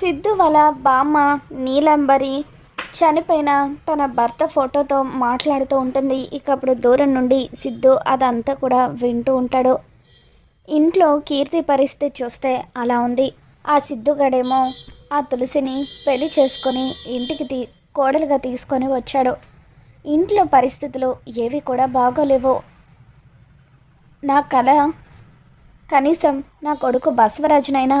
సిద్ధు వాళ్ళ బామ్మ నీలంబరి చనిపోయిన తన భర్త ఫోటోతో మాట్లాడుతూ ఉంటుంది. ఇక అప్పుడు దూరం నుండి సిద్ధు అదంతా కూడా వింటూ ఉంటాడు. ఇంట్లో కీర్తి పరిస్థితి చూస్తే అలా ఉంది. ఆ సిద్ధుగడేమో ఆ తులసిని పెళ్ళి చేసుకొని ఇంటికి తీ కోడలుగా తీసుకొని వచ్చాడు. ఇంట్లో పరిస్థితులు ఏవి కూడా బాగోలేవు. నా కళ కనీసం నా కొడుకు బసవరాజునైనా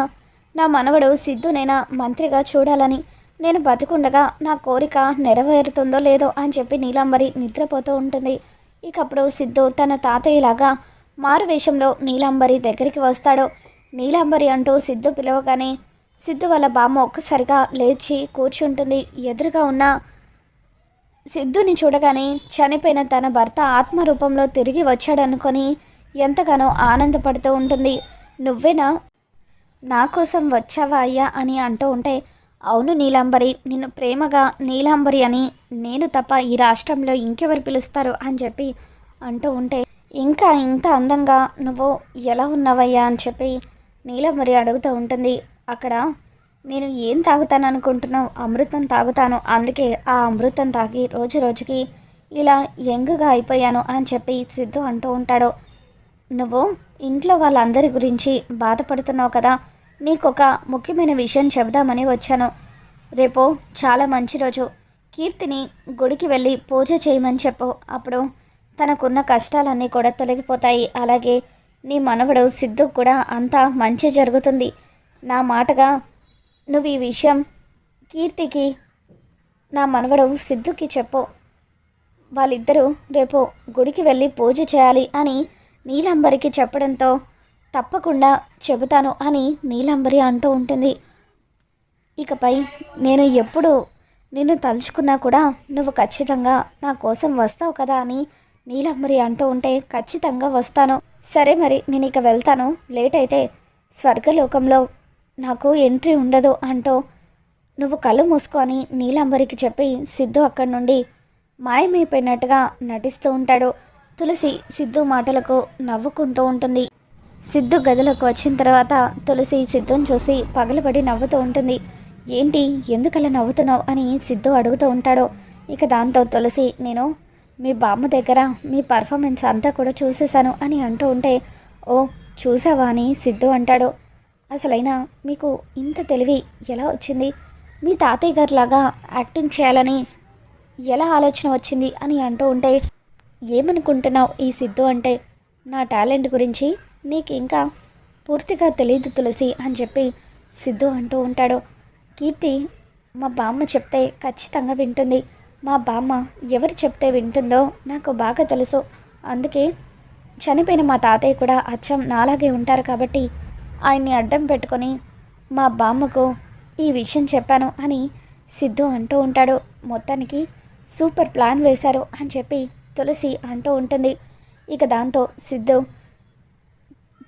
నా మనవడు సిద్ధునైనా మంత్రిగా చూడాలని. నేను బతికుండగా నా కోరిక నెరవేరుతుందో లేదో అని చెప్పి నీలాంబరి నిద్రపోతూ ఉంటుంది. ఇక అప్పుడు సిద్ధు తన తాతయ్యలాగా మారు వేషంలో నీలాంబరి దగ్గరికి వస్తాడు. నీలాంబరి అంటూ సిద్ధు పిలవగానే సిద్ధు వాళ్ళ బామ్మ ఒక్కసారిగా లేచి కూర్చుంటుంది. ఎదురుగా ఉన్న సిద్ధుని చూడగానే చనిపోయిన తన భర్త ఆత్మ రూపంలో తిరిగి వచ్చాడనుకొని ఎంతగానో ఆనందపడుతూ ఉంటుంది. నువ్వేనా నా కోసం వచ్చావా అయ్యా అని అంటూ ఉంటే అవును నీలాంబరి నిన్ను ప్రేమగా నీలాంబరి అని నేను తప్ప ఈ రాష్ట్రంలో ఇంకెవరు పిలుస్తారు అని చెప్పి అంటూ ఉంటే ఇంకా ఇంత అందంగా నువ్వు ఎలా ఉన్నావయ్యా అని చెప్పి నీలాంబరి అడుగుతూ ఉంటుంది. అక్కడ నేను ఏం తాగుతాను అనుకుంటున్నావు? అమృతం తాగుతాను. అందుకే ఆ అమృతం తాగి రోజు రోజుకి ఇలా యంగ్గా అయిపోయాను అని చెప్పి సిద్ధు అంటూ ఉంటాడు. నువ్వు ఇంట్లో వాళ్ళందరి గురించి బాధపడుతున్నావు కదా నీకు ఒక ముఖ్యమైన విషయం చెబుదామని వచ్చాను. రేపు చాలా మంచి రోజు. కీర్తిని గుడికి వెళ్ళి పూజ చేయమని చెప్పు. అప్పుడు తనకున్న కష్టాలన్నీ కూడా తొలగిపోతాయి. అలాగే నీ మనవడు సిద్ధు కూడా అంతా మంచి జరుగుతుంది. నా మాటగా నువ్వు ఈ విషయం కీర్తికి నా మనవడు సిద్ధుకి చెప్పు. వాళ్ళిద్దరూ రేపు గుడికి వెళ్ళి పూజ చేయాలి అని నీలంబరికి చెప్పడంతో తప్పకుండా చెబుతాను అని నీలాంబరి అంటూ ఉంటుంది. ఇకపై నేను ఎప్పుడు నిన్ను తలుచుకున్నా కూడా నువ్వు ఖచ్చితంగా నా కోసం వస్తావు కదా అని నీలాంబరి అంటూ ఉంటే ఖచ్చితంగా వస్తాను. సరే మరి నేను ఇక వెళ్తాను. లేట్ అయితే స్వర్గలోకంలో నాకు ఎంట్రీ ఉండదు అంటూ నువ్వు కళ్ళు మూసుకొని నీలాంబరికి చెప్పి సిద్ధు అక్కడి నుండి మాయమైపోయినట్టుగా నటిస్తూ ఉంటాడు. తులసి సిద్ధు మాటలకు నవ్వుకుంటూ ఉంటుంది. సిద్ధు గదిలోకి వచ్చిన తర్వాత తులసి సిద్ధుని చూసి పగలబడి నవ్వుతూ ఉంటుంది. ఏంటి? ఎందుకలా నవ్వుతున్నావు? అని సిద్ధు అడుగుతూ ఉంటాడు. ఇక దాంతో తులసి నేను మీ బామ్మ దగ్గర మీ పర్ఫార్మెన్స్ అంతా కూడా చూసేశాను అని అంటూ ఉంటే ఓ చూసావా? అని సిద్ధు అంటాడు. అసలైనా మీకు ఇంత తెలివి ఎలా వచ్చింది? మీ తాతయ్య గారిలాగా యాక్టింగ్ చేయాలని ఎలా ఆలోచన వచ్చింది? అని అంటూ ఉంటే ఏమనుకుంటున్నావు? ఈ సిద్ధు అంటే నా టాలెంట్ గురించి నీకు ఇంకా పూర్తిగా తెలియదు తులసి అని చెప్పి సిద్ధు అంటూ ఉంటాడు. కీర్తి మా బామ్మ చెప్తే ఖచ్చితంగా వింటుంది. మా బామ్మ ఎవరు చెప్తే వింటుందో నాకు బాగా తెలుసు. అందుకే చనిపోయిన మా తాతయ్య కూడా అచ్చం నాలాగే ఉంటారు కాబట్టి ఆయన్ని అడ్డం పెట్టుకొని మా బామ్మకు ఈ విషయం చెప్పాను అని సిద్ధు అంటూ ఉంటాడు. మొత్తానికి సూపర్ ప్లాన్ వేశారు అని చెప్పి తులసి అంటూ ఉంటుంది. ఇక దాంతో సిద్ధు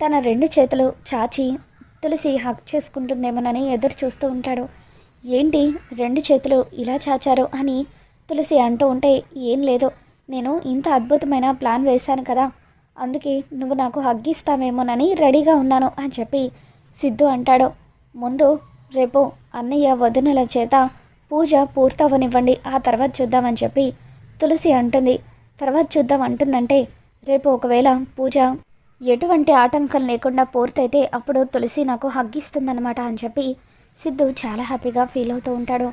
తన రెండు చేతులు చాచి తులసి హక్ చేసుకుంటుందేమోనని ఎదురు చూస్తూ ఉంటాడు. ఏంటి రెండు చేతులు ఇలా చాచారు అని తులసి అంటూ ఉంటే ఏం లేదు. నేను ఇంత అద్భుతమైన ప్లాన్ వేశాను కదా. అందుకే నువ్వు నాకు హగ్గిస్తావేమోనని రెడీగా ఉన్నాను అని చెప్పి సిద్ధు అంటాడు. ముందు రేపు అన్నయ్య వదినల చేత పూజ పూర్తవనివ్వండి. ఆ తర్వాత చూద్దామని చెప్పి తులసి అంటుంది. తర్వాత చూద్దాం అంటుందంటే రేపు ఒకవేళ పూజ ఎటువంటి ఆటంకం లేకుండా పూర్తయితే అప్పుడు తులసి నాకు హగ్గిస్తుందన్నమాట అని చెప్పి సిద్ధు చాలా హ్యాపీగా ఫీల్ అవుతూ ఉంటాడు.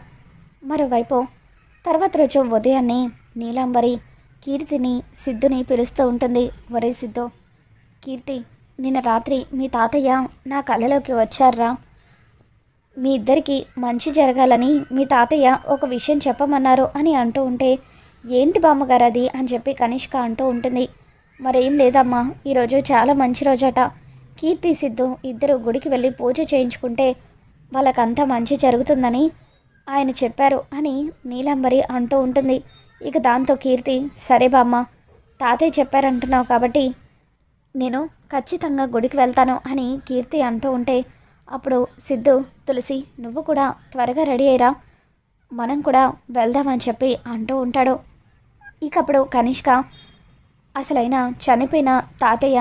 మరోవైపు తర్వాత రోజు ఉదయాన్నే నీలాంబరి కీర్తిని సిద్ధుని పిలుస్తూ ఉంటుంది. ఒరే సిద్ధు కీర్తి నిన్న రాత్రి మీ తాతయ్య నా కళ్ళలోకి వచ్చారా? మీ ఇద్దరికి మంచి జరగాలని మీ తాతయ్య ఒక విషయం చెప్పమన్నారు అని అంటూ ఉంటే ఏంటి బామ్మగారు అది? అని చెప్పి కనిష్క అంటూ ఉంటుంది. మరేం లేదమ్మా. ఈరోజు చాలా మంచి రోజట. కీర్తి సిద్ధు ఇద్దరు గుడికి వెళ్ళి పూజ చేయించుకుంటే వాళ్ళకంతా మంచి జరుగుతుందని ఆయన చెప్పారు అని నీలంబరి అంటూ ఉంటుంది. ఇక దాంతో కీర్తి సరే బామ్మ తాతయ్య చెప్పారంటున్నావు కాబట్టి నేను ఖచ్చితంగా గుడికి వెళ్తాను అని కీర్తి అంటూ ఉంటే అప్పుడు సిద్ధు తులసి నువ్వు కూడా త్వరగా రెడీ అయ్యరా. మనం కూడా వెళ్దామని చెప్పి అంటూ ఉంటాడు. ఇకప్పుడు కనిష్క అసలైన చనిపోయిన తాతయ్య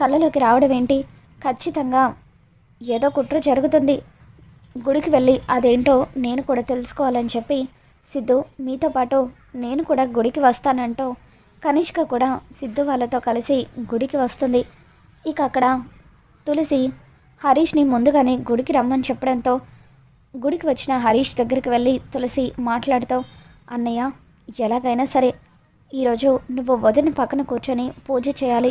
కళ్ళలోకి రావడం ఏంటి? ఖచ్చితంగా ఏదో కుట్ర జరుగుతుంది. గుడికి వెళ్ళి అదేంటో నేను కూడా తెలుసుకోవాలని చెప్పి సిద్ధు మీతో పాటు నేను కూడా గుడికి వస్తానంటూ కనిష్క కూడా సిద్ధు వాళ్ళతో కలిసి గుడికి వస్తుంది. ఇక అక్కడ తులసి హరీష్ని ముందుగానే గుడికి రమ్మని చెప్పడంతో గుడికి వచ్చిన హరీష్ దగ్గరికి వెళ్ళి తులసి మాట్లాడుతూ అన్నయ్య ఎలాగైనా సరే ఈరోజు నువ్వు వదిన పక్కన కూర్చొని పూజ చేయాలి.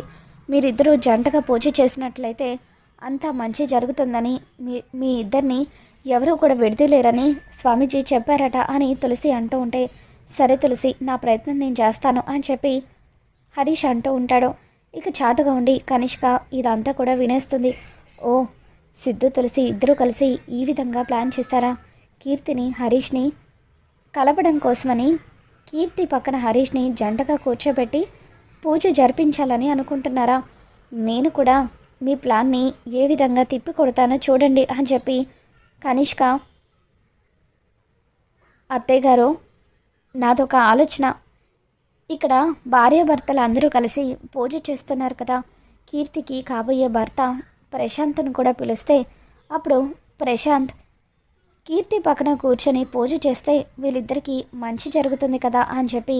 మీరిద్దరూ జంటగా పూజ చేసినట్లయితే అంతా మంచి జరుగుతుందని మీ మీ ఇద్దరిని ఎవరూ కూడా విడదలేరని స్వామీజీ చెప్పారట అని తులసి అంటూ ఉంటే సరే తులసి నా ప్రయత్నం నేను చేస్తాను అని చెప్పి హరీష్ అంటూ ఉంటాడు. ఇక చాటుగా ఉండి కనిష్క ఇదంతా కూడా వినేస్తుంది. ఓ సిద్ధు తులసి ఇద్దరూ కలిసి ఈ విధంగా ప్లాన్ చేస్తారా? కీర్తిని హరీష్ని కలపడం కోసమని కీర్తి పక్కన హరీష్ని జంటగా కూర్చోబెట్టి పూజ జరిపించాలని అనుకుంటున్నారా? నేను కూడా మీ ప్లాన్ని ఏ విధంగా తిప్పి కొడతానో చూడండి అని చెప్పి కనిష్క అత్తయ్య గారు నాదొక ఆలోచన. ఇక్కడ భార్యాభర్తలు అందరూ కలిసి పూజ చేస్తున్నారు కదా కీర్తికి కాబోయే భర్త ప్రశాంత్ను కూడా పిలిస్తే అప్పుడు ప్రశాంత్ కీర్తి పక్కన కూర్చొని పూజ చేస్తే వీళ్ళిద్దరికీ మంచి జరుగుతుంది కదా అని చెప్పి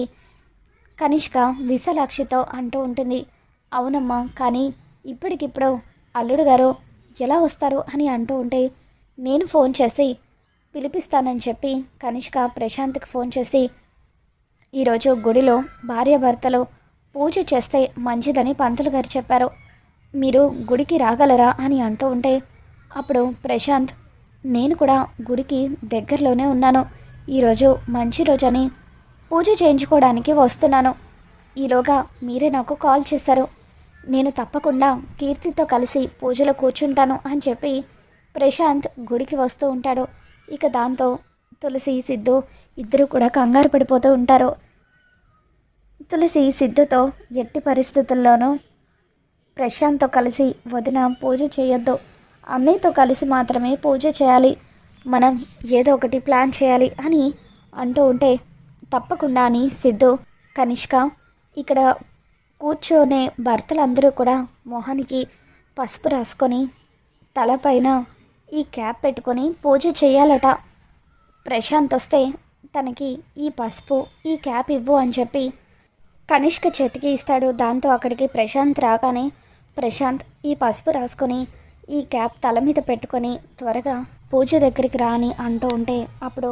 కనిష్క విశాలాక్షితో అంటూ ఉంటుంది. అవునమ్మా కానీ ఇప్పటికిప్పుడు అల్లుడు గారు ఎలా వస్తారు అని అంటూ ఉంటే నేను ఫోన్ చేసి పిలిపిస్తానని చెప్పి కనిష్క ప్రశాంత్కి ఫోన్ చేసి ఈరోజు గుడిలో భార్యాభర్తలు పూజ చేస్తే మంచిదని పంతులు గారు చెప్పారు. మీరు గుడికి రాగలరా అని అంటూ ఉంటే అప్పుడు ప్రశాంత్ నేను కూడా గుడికి దగ్గరలోనే ఉన్నాను. ఈరోజు మంచి రోజని పూజ చేయించుకోవడానికి వస్తున్నాను. ఈలోగా మీరే నాకు కాల్ చేశారు. నేను తప్పకుండా కీర్తితో కలిసి పూజలో కూర్చుంటాను అని చెప్పి ప్రశాంత్ గుడికి వస్తూ ఉంటాడు. ఇక దాంతో తులసి సిద్ధు ఇద్దరు కూడా కంగారు పడిపోతూ ఉంటారు. తులసి సిద్ధుతో ఎట్టి పరిస్థితుల్లోనూ ప్రశాంత్తో కలిసి వదిన పూజ చేయొద్దు. అన్నయ్యతో కలిసి మాత్రమే పూజ చేయాలి. మనం ఏదో ఒకటి ప్లాన్ చేయాలి అని అంటూ ఉంటే తప్పకుండా అని సిద్ధు కనిష్క ఇక్కడ కూర్చొనే భర్తలందరూ కూడా మొహానికి పసుపు రాసుకొని తలపైన ఈ క్యాప్ పెట్టుకొని పూజ చేయాలట. ప్రశాంత్ వస్తే తనకి ఈ పసుపు ఈ క్యాప్ ఇవ్వు అని చెప్పి కనిష్క చేతికి ఇస్తాడు. దాంతో అక్కడికి ప్రశాంత్ రాగానే ప్రశాంత్ ఈ పసుపు రాసుకొని ఈ క్యాప్ తల మీద పెట్టుకొని త్వరగా పూజ దగ్గరికి రాని అంటూ ఉంటే అప్పుడు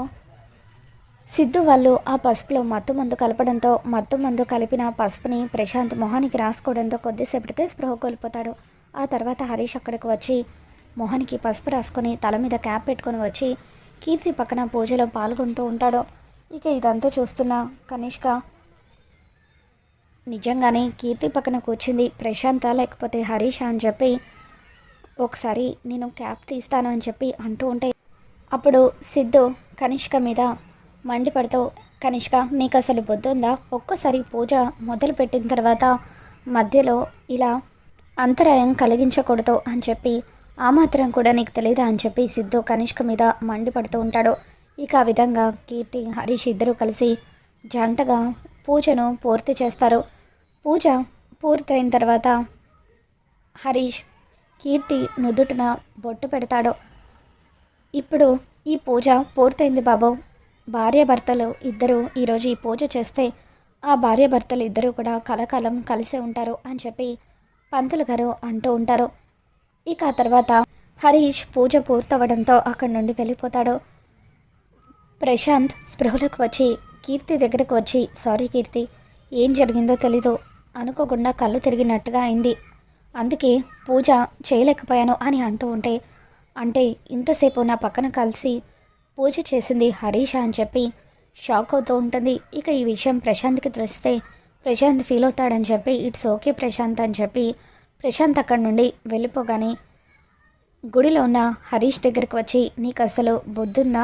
సిద్ధు వాళ్ళు ఆ పసుపులో మత్తు మందు కలపడంతో మత్తు మందు కలిపిన పసుపుని ప్రశాంత్ మొహానికి రాసుకోవడంతో కొద్దిసేపటికే స్పృహ కోల్పోతాడు. ఆ తర్వాత హరీష్ అక్కడికి వచ్చి మొహానికి పసుపు రాసుకొని తల మీద క్యాప్ పెట్టుకొని వచ్చి కీర్తి పక్కన పూజలో పాల్గొంటూ ఉంటాడు. ఇక ఇదంతా చూస్తున్న కనిష్క నిజంగానే కీర్తి పక్కన కూర్చుంది. ప్రశాంత లేకపోతే హరీష్ అని చెప్పి ఒకసారి నేను క్యాప్ తీస్తాను అని చెప్పి అంటూ ఉంటే అప్పుడు సిద్ధు కనిష్క మీద మండిపడుతూ కనిష్క నీకు అసలు బొద్దుందా ఒక్కసారి పూజ మొదలుపెట్టిన తర్వాత మధ్యలో ఇలా అంతరాయం కలిగించకూడదు అని చెప్పి ఆ మాత్రం కూడా నీకు తెలియదా అని చెప్పి సిద్ధు కనిష్క మీద మండిపడుతూ ఉంటాడు. ఇక ఆ విధంగా కీర్తి హరీష్ ఇద్దరూ కలిసి జంటగా పూజను పూర్తి చేస్తారు. పూజ పూర్తయిన తర్వాత హరీష్ కీర్తి నుదుటిన బొట్టు పెడతాడు. ఇప్పుడు ఈ పూజ పూర్తయింది బాబు. భార్యాభర్తలు ఇద్దరు ఈరోజు ఈ పూజ చేస్తే ఆ భార్యాభర్తలు ఇద్దరూ కూడా కలకాలం కలిసే ఉంటారు అని చెప్పి పంతులు గారు అంటూ ఉంటారు. ఇక ఆ తర్వాత హరీష్ పూజ పూర్తవడంతో అక్కడి నుండి వెళ్ళిపోతాడు. ప్రశాంత్ స్పృహలకు వచ్చి కీర్తి దగ్గరకు వచ్చి సారీ కీర్తి ఏం జరిగిందో తెలీదు. అనుకోకుండా కళ్ళు తిరిగినట్టుగా అయింది. అందుకే పూజ చేయలేకపోయాను అని అంటూ ఉంటే అంటే ఇంతసేపు నా పక్కన కలిసి పూజ చేసింది హరీష అని చెప్పి షాక్ అవుతూ ఉంటుంది. ఇక ఈ విషయం ప్రశాంత్కి తెలిస్తే ప్రశాంత్ ఫీల్ అవుతాడని చెప్పి ఇట్స్ ఓకే ప్రశాంత్ అని చెప్పి ప్రశాంత్ అక్కడి నుండి వెళ్ళిపోగానే గుడిలో ఉన్న హరీష్ దగ్గరికి వచ్చి నీకు అసలు బుద్ధుందా?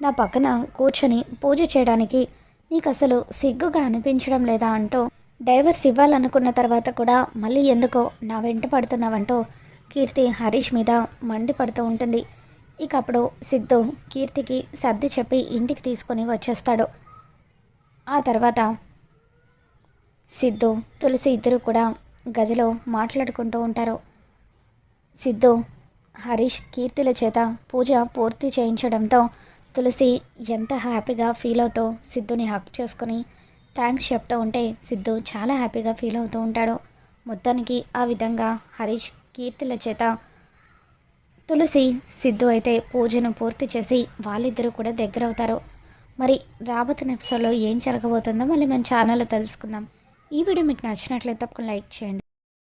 నా పక్కన కూర్చొని పూజ చేయడానికి నీకు అసలు సిగ్గుగా అనిపించడం లేదా? అంటూ డైవర్స్ ఇవ్వాలనుకున్న తర్వాత కూడా మళ్ళీ ఎందుకో నా వెంట పడుతున్నావంటూ కీర్తి హరీష్ మీద మండిపడుతూ ఉంటుంది. ఇక అప్పుడు సిద్ధు కీర్తికి సర్ది చెప్పి ఇంటికి తీసుకొని వచ్చేస్తాడు. ఆ తర్వాత సిద్ధు తులసి ఇద్దరు కూడా గదిలో మాట్లాడుకుంటూ ఉంటారు. సిద్ధు హరీష్ కీర్తిల చేత పూజ పూర్తి చేయించడంతో తులసి ఎంత హ్యాపీగా ఫీల్ అవుతూ సిద్ధుని హక్ చేసుకుని థ్యాంక్స్ చెప్తూ ఉంటే సిద్ధు చాలా హ్యాపీగా ఫీల్ అవుతూ ఉంటాడు. మొత్తానికి ఆ విధంగా హరీష్ కీర్తిల చేత తులసి సిద్ధు అయితే పూజను పూర్తి చేసి వాళ్ళిద్దరూ కూడా దగ్గర అవుతారు. మరి రాబోతున్న ఎపిసోడ్లో ఏం జరగబోతుందో మళ్ళీ మన ఛానల్లో తెలుసుకుందాం. ఈ వీడియో మీకు నచ్చినట్లయితే తప్పకుండా లైక్ చేయండి.